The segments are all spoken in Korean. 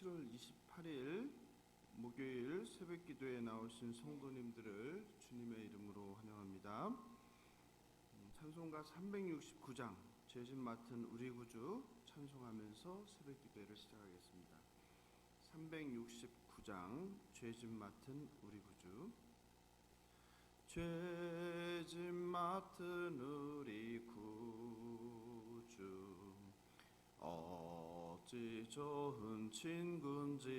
7월 28일 목요일 새벽 기도에 나오신 성도님들을 주님의 이름으로 환영합니다. 음, 찬송가 369장 죄진 맡은 우리 구주 찬송하면서 새벽 기도회를 시작하겠습니다. 369장 죄진 맡은 우리 구주 죄진 맡은 우리 구주 어찌 좋은 친군지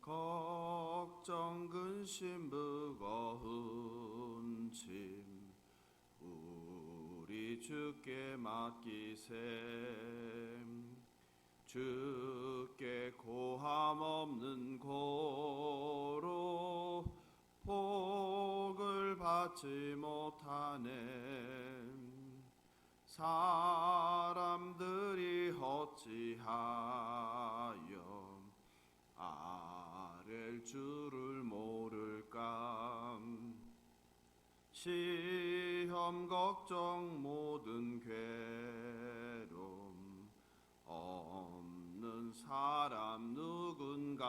걱정 근심 무거운 짐 우리 주께 맡기셈. 주께 고함 없는 고로 복을 받지 못하네 사람들이 어찌하여 아랠 줄을 모를까? 시험 걱정 모든 괴로움 없는 사람 누군가?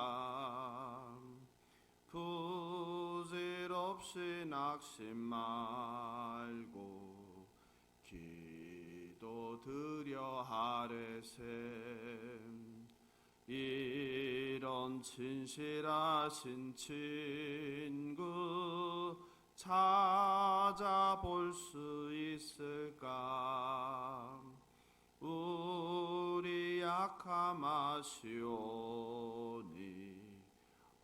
부질없이 낙심 말고 기 도드려 하래셈. 이런 진실하신 친구 찾아볼 수 있을까? 우리 약함 아시오니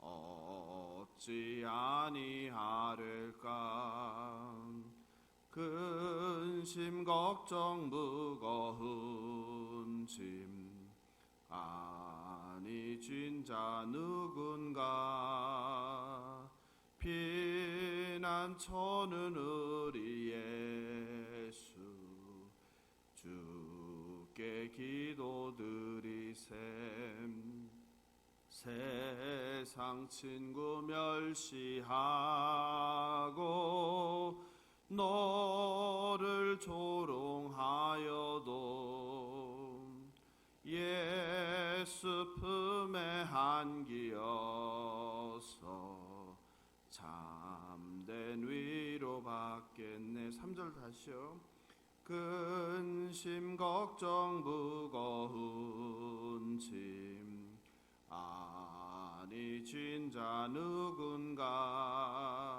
어찌 아니하릴까 근심 걱정 무거운 짐. 아니 진자 누군가 피난처는 우리 예수 주께 기도드리셈. 세상 친구 멸시하고 너를 조롱하여도 예수 품에 안기어서 참된 위로 받겠네. 3절 다시요. 근심 걱정 무거운 짐. 아니 진자 누군가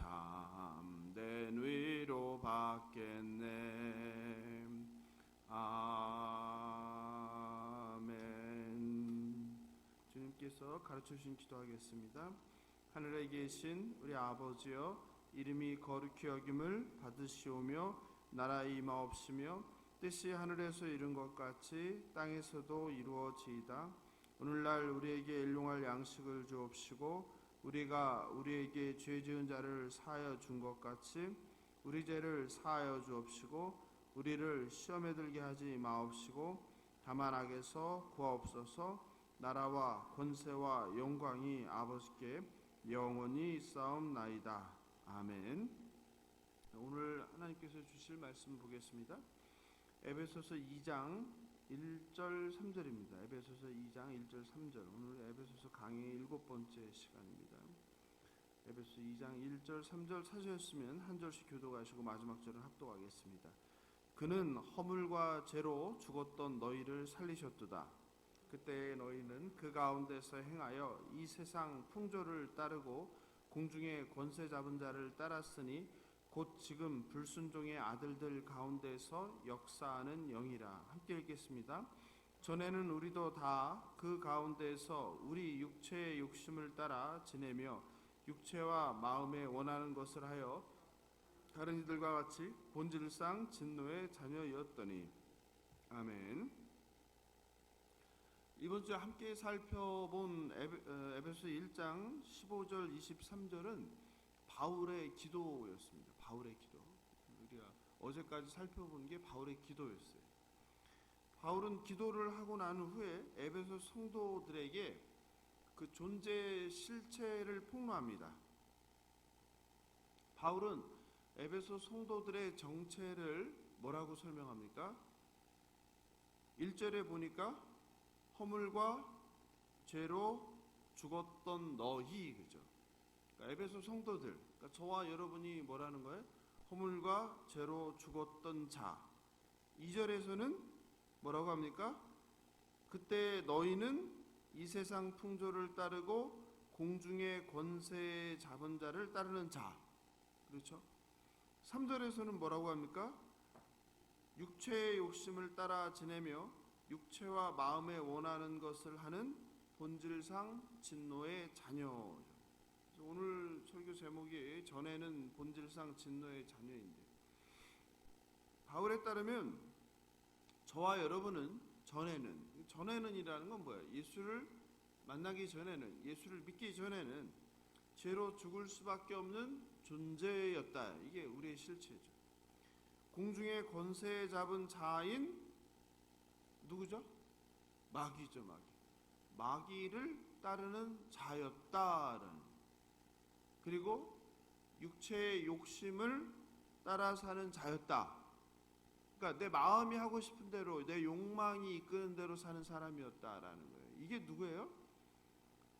참된 위로 받겠네. 아멘. 주님께서 가르쳐 주신 기도하겠습니다. 하늘에 계신 우리 아버지여 이름이 거룩히 여김을 받으시오며 나라의 임하옵시며 뜻이 하늘에서 이룬 것 같이 땅에서도 이루어지이다. 오늘날 우리에게 일용할 양식을 주옵시고 우리가 우리에게 죄 지은 자를 사하여 준 것 같이 우리 죄를 사하여 주옵시고 우리를 시험에 들게 하지 마옵시고 다만 악에서 구하옵소서 나라와 권세와 영광이 아버지께 영원히 있사옵나이다 아멘 오늘 하나님께서 주실 말씀 보겠습니다 에베소서 2장 1절 3절입니다. 에베소서 2장 1절 3절. 오늘 에베소서 강의 일곱 번째 시간입니다. 에베소 2장 1절 3절 찾으셨으면 한 절씩 교도하시고 마지막 절은 합독하겠습니다. 그는 허물과 죄로 죽었던 너희를 살리셨도다. 그때 너희는 그 가운데서 행하여 이 세상 풍조를 따르고 공중의 권세 잡은 자를 따랐으니 곧 지금 불순종의 아들들 가운데서 역사하는 영이라 함께 읽겠습니다. 전에는 우리도 다 그 가운데서 우리 육체의 욕심을 따라 지내며 육체와 마음에 원하는 것을 하여 다른 이들과 같이 본질상 진노의 자녀였더니 아멘. 이번 주에 함께 살펴본 어, 에베소 1장 15절 23절은 바울의 기도였습니다. 바울의 기도. 우리가 어제까지 살펴본 게 바울의 기도였어요. 바울은 기도를 하고 난 후에 에베소 성도들에게 그 존재 실체를 폭로합니다. 바울은 에베소 성도들의 정체를 뭐라고 설명합니까? 1절에 보니까 허물과 죄로 죽었던 너희 그죠? 그러니까 에베소 성도들, 그러니까 저와 여러분이 뭐라는 거예요? 허물과 죄로 죽었던 자. 2절에서는 뭐라고 합니까? 그때 너희는 이 세상 풍조를 따르고 공중의 권세 잡은 자를 따르는 자. 그렇죠? 3절에서는 뭐라고 합니까? 육체의 욕심을 따라 지내며 육체와 마음에 원하는 것을 하는 본질상 진노의 자녀. 오늘 설교 제목이 전에는 본질상 진노의 자녀인데 바울에 따르면 저와 여러분은 전에는 전에는이라는 건 뭐예요? 예수를 만나기 전에는 예수를 믿기 전에는 죄로 죽을 수밖에 없는 존재였다. 이게 우리의 실체죠. 공중의 권세 잡은 자인 누구죠? 마귀죠, 마귀. 마귀를 따르는 자였다라는. 그리고 육체의 욕심을 따라 사는 자였다. 그러니까 내 마음이 하고 싶은 대로 내 욕망이 이끄는 대로 사는 사람이었다라는 거예요. 이게 누구예요?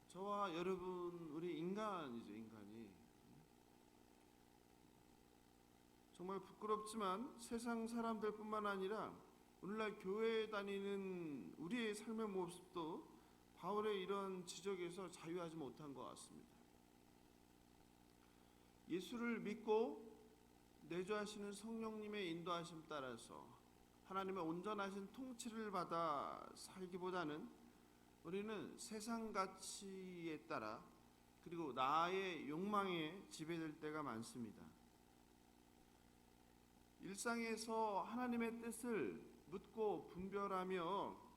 저와 여러분 우리 인간이죠, 인간이. 정말 부끄럽지만 세상 사람들뿐만 아니라 오늘날 교회에 다니는 우리의 삶의 모습도 바울의 이런 지적에서 자유하지 못한 것 같습니다. 예수를 믿고 내주하시는 성령님의 인도하심 따라서 하나님의 온전하신 통치를 받아 살기보다는 우리는 세상 가치에 따라 그리고 나의 욕망에 지배될 때가 많습니다. 일상에서 하나님의 뜻을 묻고 분별하며 어,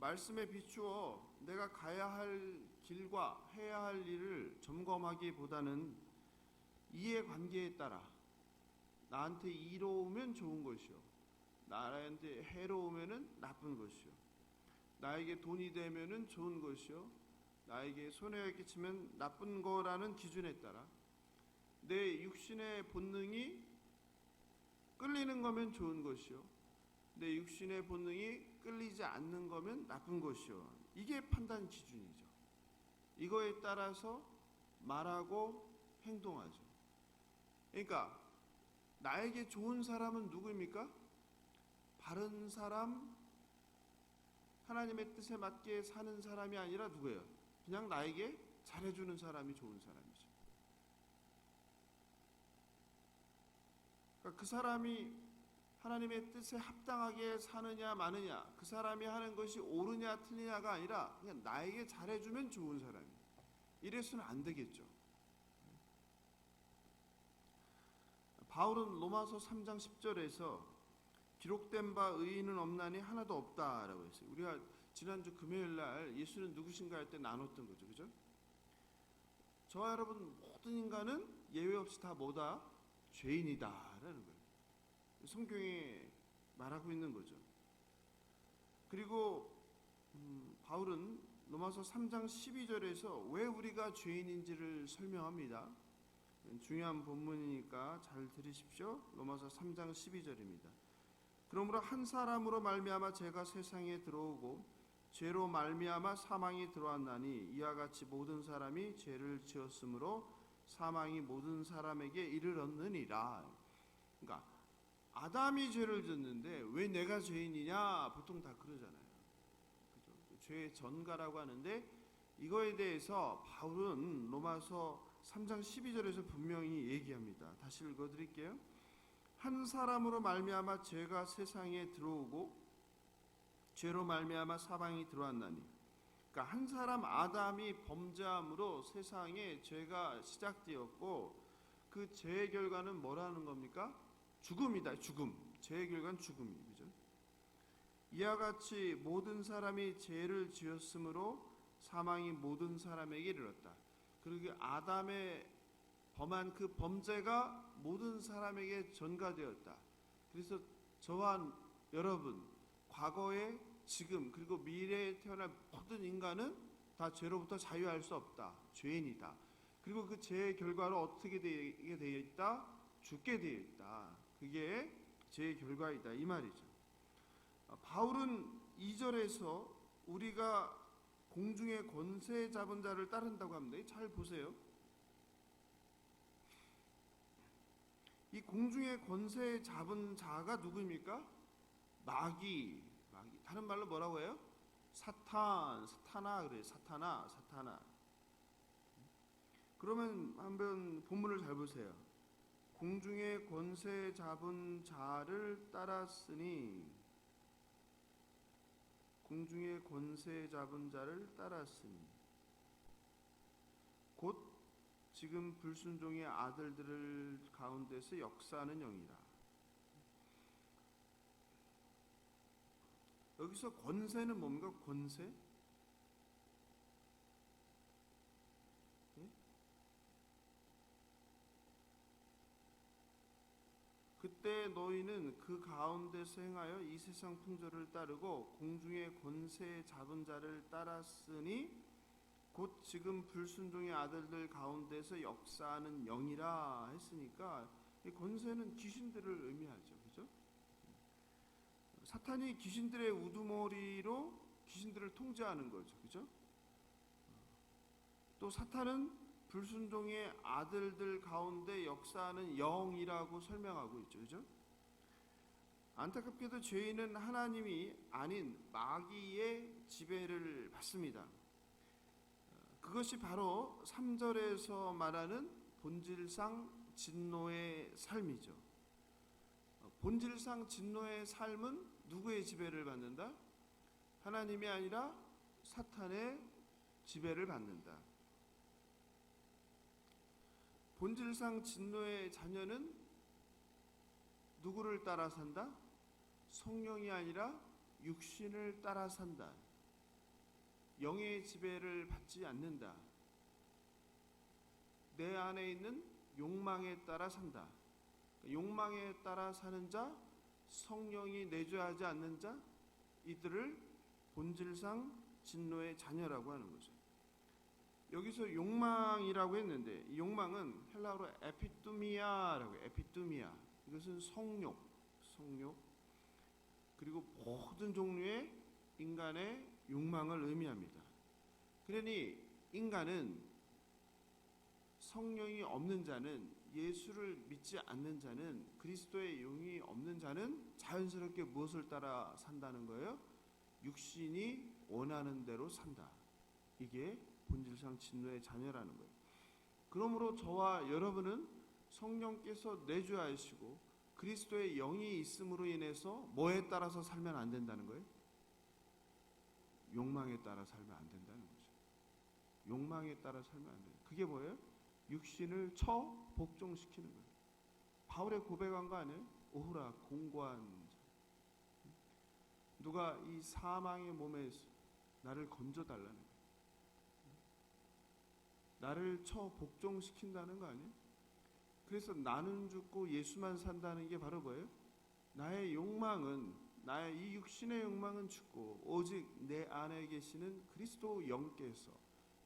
말씀에 비추어 내가 가야 할 길과 해야 할 일을 점검하기보다는 이해관계에 따라 나한테 이로우면 좋은 것이요. 나한테 해로우면은 나쁜 것이요. 나에게 돈이 되면은 좋은 것이요. 나에게 손해가 끼치면 나쁜 거라는 기준에 따라 내 육신의 본능이 끌리는 거면 좋은 것이요. 내 육신의 본능이 끌리지 않는 거면 나쁜 것이요. 이게 판단 기준이죠. 이거에 따라서 말하고 행동하죠. 그러니까 나에게 좋은 사람은 누구입니까? 바른 사람, 하나님의 뜻에 맞게 사는 사람이 아니라 누구예요? 그냥 나에게 잘해주는 사람이 좋은 사람이죠. 그러니까 그 사람이 하나님의 뜻에 합당하게 사느냐 마느냐, 그 사람이 하는 것이 옳으냐 틀리냐가 아니라 그냥 나에게 잘해주면 좋은 사람이. 이래서는 안 되겠죠. 바울은 로마서 3장 10절에서 기록된 바 의인은 없나니 하나도 없다라고 했어요. 우리가 지난주 금요일 날 예수는 누구신가 할 때 나눴던 거죠. 그죠? 저와 여러분 모든 인간은 예외 없이 다 뭐다? 죄인이다라는 거예요. 성경에 말하고 있는 거죠. 그리고 음, 바울은 로마서 3장 12절에서 왜 우리가 죄인인지를 설명합니다. 중요한 본문이니까 잘 들으십시오. 로마서 3장 12절입니다. 그러므로 한 사람으로 말미암아 죄가 세상에 들어오고 죄로 말미암아 사망이 들어왔나니 이와 같이 모든 사람이 죄를 지었으므로 사망이 모든 사람에게 이르렀느니라. 그러니까 아담이 죄를 졌는데 왜 내가 죄인이냐 보통 다 그러잖아요. 그죠? 죄의 전가라고 하는데 이거에 대해서 바울은 로마서 3장 12절에서 분명히 얘기합니다. 다시 읽어 드릴게요. 한 사람으로 말미암아 죄가 세상에 들어오고 죄로 말미암아 사방이 들어왔나니 그러니까 한 사람 아담이 범죄함으로 세상에 죄가 시작되었고 그 죄의 결과는 뭐라는 겁니까? 죽음이다. 죽음. 죄의 결과는 죽음이 그죠? 이와 같이 모든 사람이 죄를 지었으므로 사망이 모든 사람에게 이르렀다. 그리고 아담의 범한 그 범죄가 모든 사람에게 전가되었다. 그래서 저와 여러분 과거에 지금 그리고 미래에 태어날 모든 인간은 다 죄로부터 자유할 수 없다. 죄인이다. 그리고 그 죄의 결과로 어떻게 되게 되어 있다? 죽게 되어 있다. 그게 죄의 결과이다. 이 말이죠. 아, 바울은 2절에서 우리가 공중의 권세 잡은 자를 따른다고 합니다. 잘 보세요. 이 공중의 권세 잡은 자가 누구입니까? 마귀, 마귀. 다른 말로 뭐라고 해요? 사탄, 사타나 그래. 사타나, 사타나. 그러면 한번 본문을 잘 보세요. 공중의 권세 잡은 자를 따랐으니 공중의 권세 잡은 자를 따랐으니 곧 지금 불순종의 아들들을 가운데서 역사하는 영이라. 여기서 권세는 뭡니까? 권세? 그때 너희는 그 가운데서 행하여 이 세상 풍조를 따르고 공중의 권세 잡은 자를 따랐으니 곧 지금 불순종의 아들들 가운데서 역사하는 영이라 했으니까 이 권세는 귀신들을 의미하죠. 그죠? 사탄이 귀신들의 우두머리로 귀신들을 통제하는 거죠. 그죠? 또 사탄은 불순종의 아들들 가운데 역사하는 영이라고 설명하고 있죠. 그죠? 안타깝게도 죄인은 하나님이 아닌 마귀의 지배를 받습니다. 그것이 바로 3절에서 말하는 본질상 진노의 삶이죠. 본질상 진노의 삶은 누구의 지배를 받는다? 하나님이 아니라 사탄의 지배를 받는다. 본질상 진노의 자녀는 누구를 따라 산다? 성령이 아니라 육신을 따라 산다. 영의 지배를 받지 않는다. 내 안에 있는 욕망에 따라 산다. 욕망에 따라 사는 자, 성령이 내주하지 않는 자, 이들을 본질상 진노의 자녀라고 하는 거죠. 여기서 욕망이라고 했는데 이 욕망은 헬라어로 에피뚜미아라고 해요. 에피뚜미아. 이것은 성욕, 성욕. 그리고 모든 종류의 인간의 욕망을 의미합니다. 그러니 인간은 성령이 없는 자는 예수를 믿지 않는 자는 그리스도의 용이 없는 자는 자연스럽게 무엇을 따라 산다는 거예요? 육신이 원하는 대로 산다. 이게 본질상 진노의 자녀라는 거예요. 그러므로 저와 여러분은 성령께서 내주하시고 그리스도의 영이 있음으로 인해서 뭐에 따라서 살면 안 된다는 거예요? 욕망에 따라 살면 안 된다는 거죠. 욕망에 따라 살면 안 돼요. 그게 뭐예요? 육신을 처 복종시키는 거예요. 바울의 고백한 거 아니에요? 오후라 공고한 자. 누가 이 사망의 몸에서 나를 건져달라는 거예요. 나를 처 복종시킨다는 거 아니에요? 그래서 나는 죽고 예수만 산다는 게 바로 뭐예요? 나의 욕망은 나의 이 육신의 욕망은 죽고 오직 내 안에 계시는 그리스도 영께서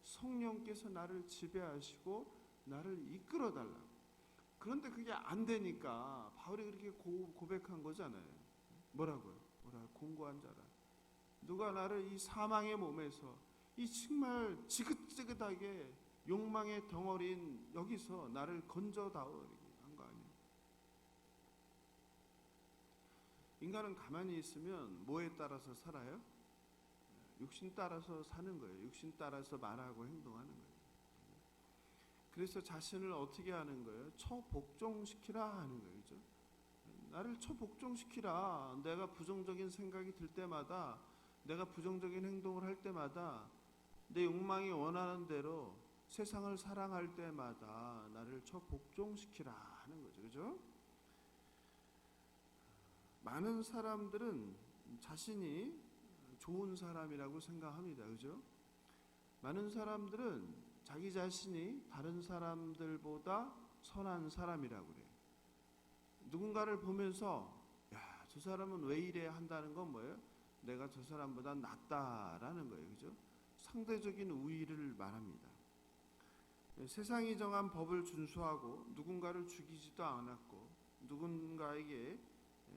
성령께서 나를 지배하시고 나를 이끌어 달라고. 그런데 그게 안 되니까 바울이 그렇게 고, 고백한 거잖아요. 뭐라고요? 뭐라 공고한 자라. 누가 나를 이 사망의 몸에서 이 정말 지긋지긋하게 욕망의 덩어리인 여기서 나를 건져다오 한거 아니에요. 인간은 가만히 있으면 뭐에 따라서 살아요? 육신 따라서 사는 거예요. 육신 따라서 말하고 행동하는 거예요. 그래서 자신을 어떻게 하는 거예요? 처복종시키라 하는 거예요. 그죠? 나를 처복종시키라. 내가 부정적인 생각이 들 때마다 내가 부정적인 행동을 할 때마다 내 욕망이 원하는 대로 세상을 사랑할 때마다 나를 처복종시키라 하는 거죠. 그죠? 많은 사람들은 자신이 좋은 사람이라고 생각합니다. 그죠? 많은 사람들은 자기 자신이 다른 사람들보다 선한 사람이라고 그래요. 누군가를 보면서 야, 저 사람은 왜 이래 한다는 건 뭐예요? 내가 저 사람보다 낫다라는 거예요. 그죠? 상대적인 우위를 말합니다. 세상이 정한 법을 준수하고 누군가를 죽이지도 않았고 누군가에게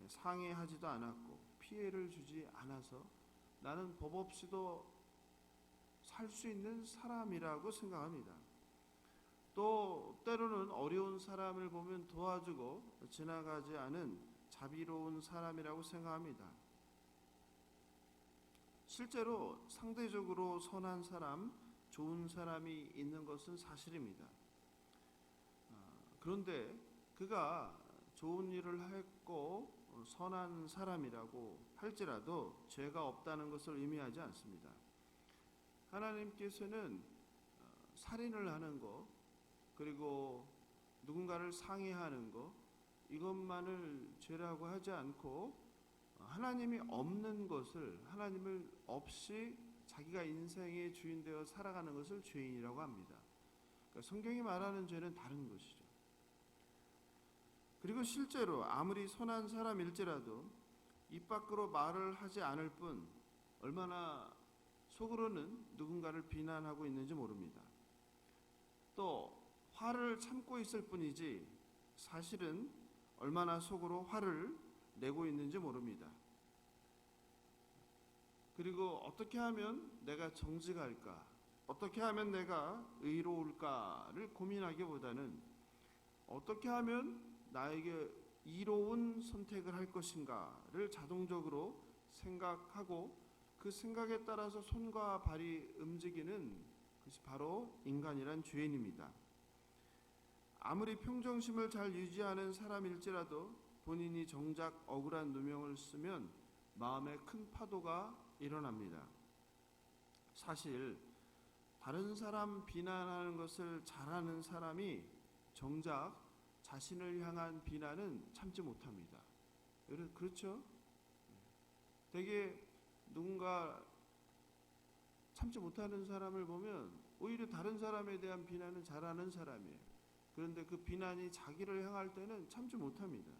상해하지도 않았고 피해를 주지 않아서 나는 법 없이도 살 수 있는 사람이라고 생각합니다. 또 때로는 어려운 사람을 보면 도와주고 지나가지 않은 자비로운 사람이라고 생각합니다. 실제로 상대적으로 선한 사람, 좋은 사람이 있는 것은 사실입니다. 그런데 그가 좋은 일을 했고 선한 사람이라고 할지라도 죄가 없다는 것을 의미하지 않습니다. 하나님께서는 살인을 하는 것 그리고 누군가를 상해하는 것 이것만을 죄라고 하지 않고 하나님이 없는 것을 하나님을 없이 자기가 인생의 주인 되어 살아가는 것을 죄인이라고 합니다. 그러니까 성경이 말하는 죄는 다른 것이죠. 그리고 실제로 아무리 선한 사람일지라도 입 밖으로 말을 하지 않을 뿐 얼마나 속으로는 누군가를 비난하고 있는지 모릅니다. 또 화를 참고 있을 뿐이지 사실은 얼마나 속으로 화를 내고 있는지 모릅니다. 그리고 어떻게 하면 내가 정직할까? 어떻게 하면 내가 의로울까를 고민하기보다는 어떻게 하면 나에게 이로운 선택을 할 것인가를 자동적으로 생각하고 그 생각에 따라서 손과 발이 움직이는 것이 바로 인간이란 죄인입니다. 아무리 평정심을 잘 유지하는 사람일지라도 본인이 정작 억울한 누명을 쓰면 마음에 큰 파도가 일어납니다. 사실 다른 사람 비난하는 것을 잘하는 사람이 정작 자신을 향한 비난은 참지 못합니다. 그렇죠? 되게 누군가 참지 못하는 사람을 보면 오히려 다른 사람에 대한 비난은 잘하는 사람이에요. 그런데 그 비난이 자기를 향할 때는 참지 못합니다.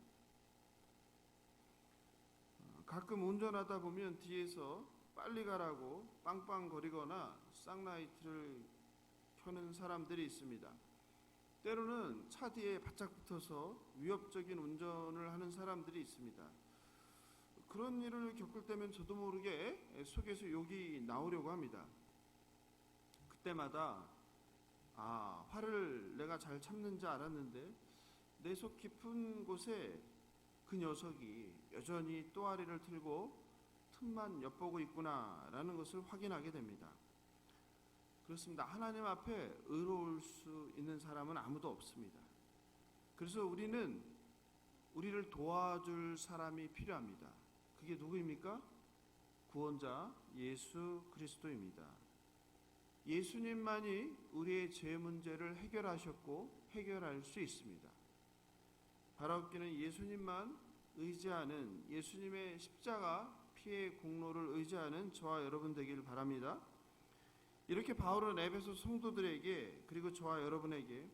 가끔 운전하다 보면 뒤에서 빨리 가라고 빵빵거리거나 쌍라이트를 켜는 사람들이 있습니다. 때로는 차 뒤에 바짝 붙어서 위협적인 운전을 하는 사람들이 있습니다. 그런 일을 겪을 때면 저도 모르게 속에서 욕이 나오려고 합니다. 그때마다 아 화를 내가 잘 참는 줄 알았는데 내 속 깊은 곳에 그 녀석이 여전히 또아리를 틀고 틈만 엿보고 있구나라는 것을 확인하게 됩니다. 그렇습니다. 하나님 앞에 의로울 수 있는 사람은 아무도 없습니다. 그래서 우리는 우리를 도와줄 사람이 필요합니다. 그게 누구입니까? 구원자 예수 그리스도입니다. 예수님만이 우리의 죄 문제를 해결하셨고 해결할 수 있습니다. 바라옵기는 예수님만 의지하는 예수님의 십자가 피의 공로를 의지하는 저와 여러분 되길 바랍니다. 이렇게 바울은 에베소 성도들에게 그리고 저와 여러분에게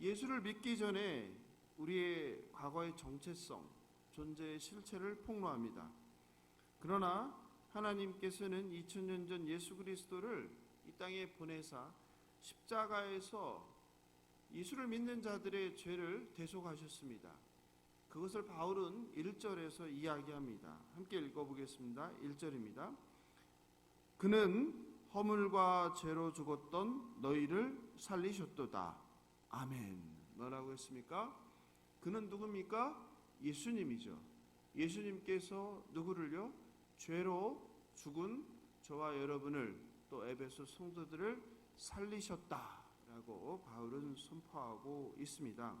예수를 믿기 전에 우리의 과거의 정체성, 존재의 실체를 폭로합니다. 그러나 하나님께서는 2000년 전 예수 그리스도를 이 땅에 보내사 십자가에서 예수를 믿는 자들의 죄를 대속하셨습니다. 그것을 바울은 1절에서 이야기합니다. 함께 읽어보겠습니다. 1절입니다. 그는 허물과 죄로 죽었던 너희를 살리셨도다. 아멘. 뭐라고 했습니까? 그는 누굽니까? 예수님이죠. 예수님께서 누구를요? 죄로 죽은 저와 여러분을 또 에베소 성도들을 살리셨다 라고 바울은 선포하고 있습니다.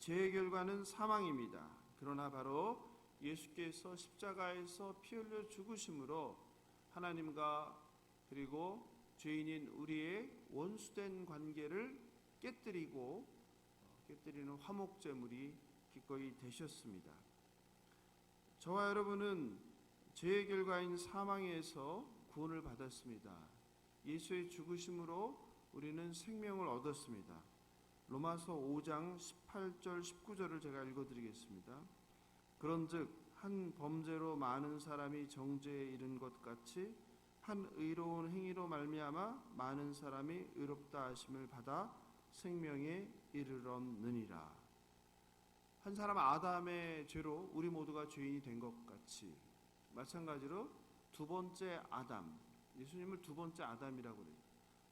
죄의 결과는 사망입니다. 그러나 바로 예수께서 십자가에서 피 흘려 죽으심으로 하나님과 그리고 죄인인 우리의 원수된 관계를 깨뜨리고 깨뜨리는 화목제물이 기꺼이 되셨습니다. 저와 여러분은 죄의 결과인 사망에서 구원을 받았습니다. 예수의 죽으심으로 우리는 생명을 얻었습니다. 로마서 5장 18절 19절을 제가 읽어드리겠습니다. 그런즉 한 범죄로 많은 사람이 정죄에 이른 것 같이 한 의로운 행위로 말미암아 많은 사람이 의롭다 하심을 받아 생명에 이르렀느니라. 한 사람 아담의 죄로 우리 모두가 죄인이 된 것 같이 마찬가지로 두 번째 아담 예수님을 두 번째 아담이라고 그래요.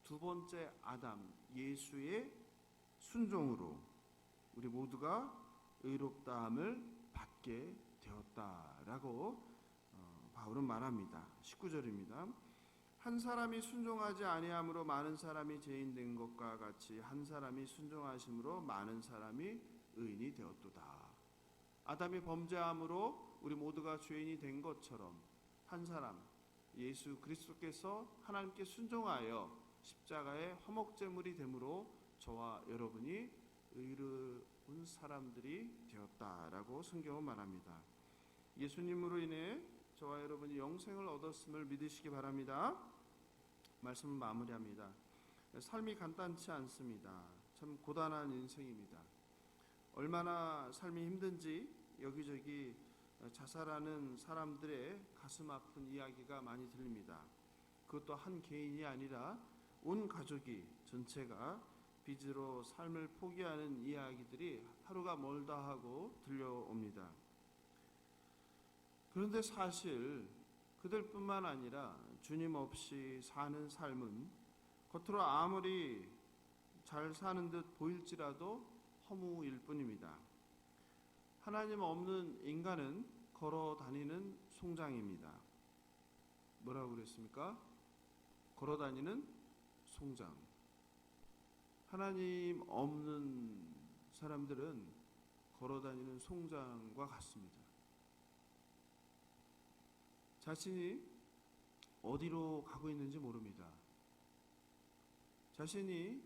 두 번째 아담 예수의 순종으로 우리 모두가 의롭다함을 받게 되었다라고 어, 바울은 말합니다. 19절입니다. 한 사람이 순종하지 아니함으로 많은 사람이 죄인 된 것과 같이 한 사람이 순종하심으로 많은 사람이 의인이 되었도다. 아담이 범죄함으로 우리 모두가 죄인이 된 것처럼 한 사람 예수 그리스도께서 하나님께 순종하여 십자가의 화목제물이 되므로 저와 여러분이 의로운 사람들이 되었다라고 성경은 말합니다. 예수님으로 인해 저와 여러분이 영생을 얻었음을 믿으시기 바랍니다. 말씀을 마무리합니다. 삶이 간단치 않습니다. 참 고단한 인생입니다. 얼마나 삶이 힘든지 여기저기 자살하는 사람들의 가슴 아픈 이야기가 많이 들립니다. 그것도 한 개인이 아니라 온 가족이 전체가 빚으로 삶을 포기하는 이야기들이 하루가 멀다 하고 들려옵니다. 그런데 사실 그들뿐만 아니라 주님 없이 사는 삶은 겉으로 아무리 잘 사는 듯 보일지라도 허무일 뿐입니다. 하나님 없는 인간은 걸어 다니는 송장입니다. 뭐라고 그랬습니까? 걸어 다니는 송장. 하나님 없는 사람들은 걸어 다니는 송장과 같습니다. 자신이 어디로 가고 있는지 모릅니다. 자신이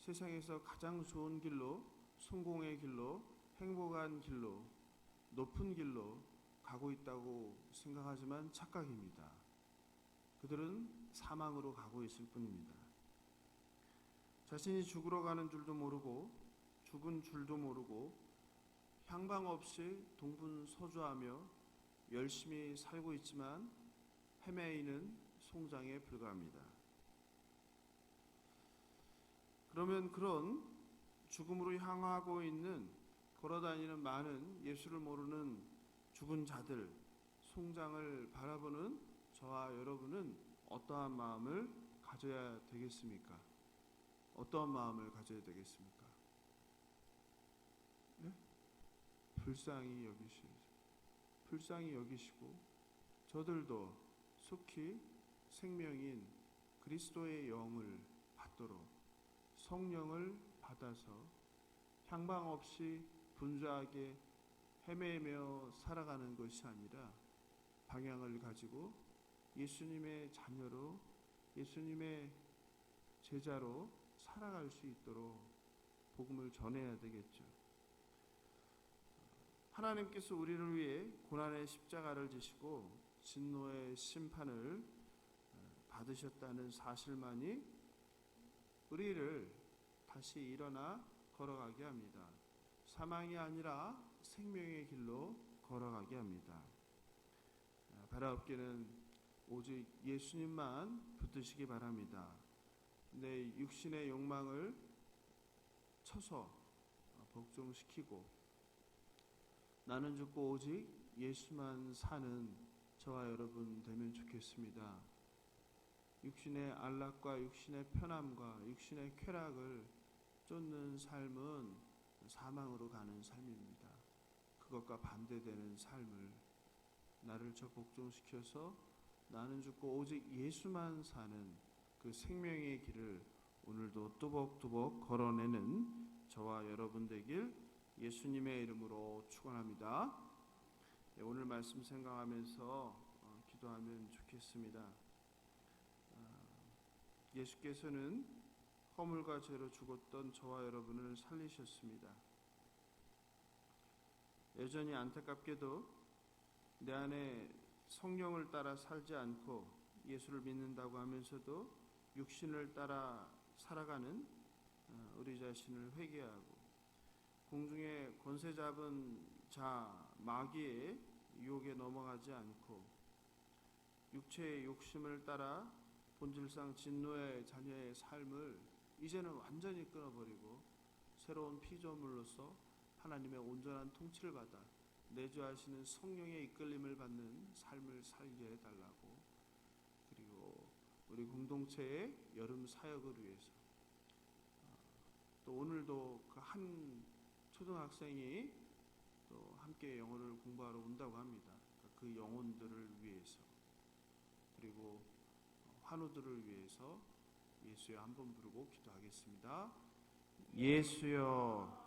세상에서 가장 좋은 길로, 성공의 길로, 행복한 길로, 높은 길로 가고 있다고 생각하지만 착각입니다. 그들은 사망으로 가고 있을 뿐입니다. 자신이 죽으러 가는 줄도 모르고 죽은 줄도 모르고 향방 없이 동분서주하며 열심히 살고 있지만 헤매이는 송장에 불과합니다. 그러면 그런 죽음으로 향하고 있는 걸어다니는 많은 예수를 모르는 죽은 자들, 송장을 바라보는 저와 여러분은 어떠한 마음을 가져야 되겠습니까? 어떠한 마음을 가져야 되겠습니까? 네? 불쌍히 여기시 불쌍히 여기시고 저들도 속히 생명인 그리스도의 영을 받도록 성령을 받아서 향방 없이 분주하게 헤매며 살아가는 것이 아니라 방향을 가지고 예수님의 자녀로 예수님의 제자로 살아갈 수 있도록 복음을 전해야 되겠죠. 하나님께서 우리를 위해 고난의 십자가를 지시고 진노의 심판을 어, 받으셨다는 사실만이 우리를 다시 일어나 걸어가게 합니다. 사망이 아니라 생명의 길로 걸어가게 합니다. 아, 바라옵기는 오직 예수님만 붙드시기 바랍니다. 내 육신의 욕망을 쳐서 복종시키고 나는 죽고 오직 예수만 사는 저와 여러분 되면 좋겠습니다. 육신의 안락과 육신의 편함과 육신의 쾌락을 쫓는 삶은 사망으로 가는 삶입니다. 그것과 반대되는 삶을 나를 저 복종시켜서 나는 죽고 오직 예수만 사는 그 생명의 길을 오늘도 뚜벅뚜벅 걸어내는 저와 여러분 되길 예수님의 이름으로 축원합니다. 네, 오늘 말씀 생각하면서 어, 기도하면 좋겠습니다. 어, 예수께서는 허물과 죄로 죽었던 저와 여러분을 살리셨습니다. 여전히 안타깝게도 내 안에 성령을 따라 살지 않고 예수를 믿는다고 하면서도 육신을 따라 살아가는 어, 우리 자신을 회개하고 공중에 권세 잡은 자 마귀의 유혹에 넘어가지 않고 육체의 욕심을 따라 본질상 진노의 자녀의 삶을 이제는 완전히 끊어버리고 새로운 피조물로서 하나님의 온전한 통치를 받아 내주하시는 성령의 이끌림을 받는 삶을 살게 해달라고 우리 공동체의 여름 사역을 위해서 어, 또 오늘도 그 한 초등학생이 또 함께 영어를 공부하러 온다고 합니다. 그 영혼들을 위해서 그리고 환우들을 위해서 예수여 한번 부르고 기도하겠습니다. 예수여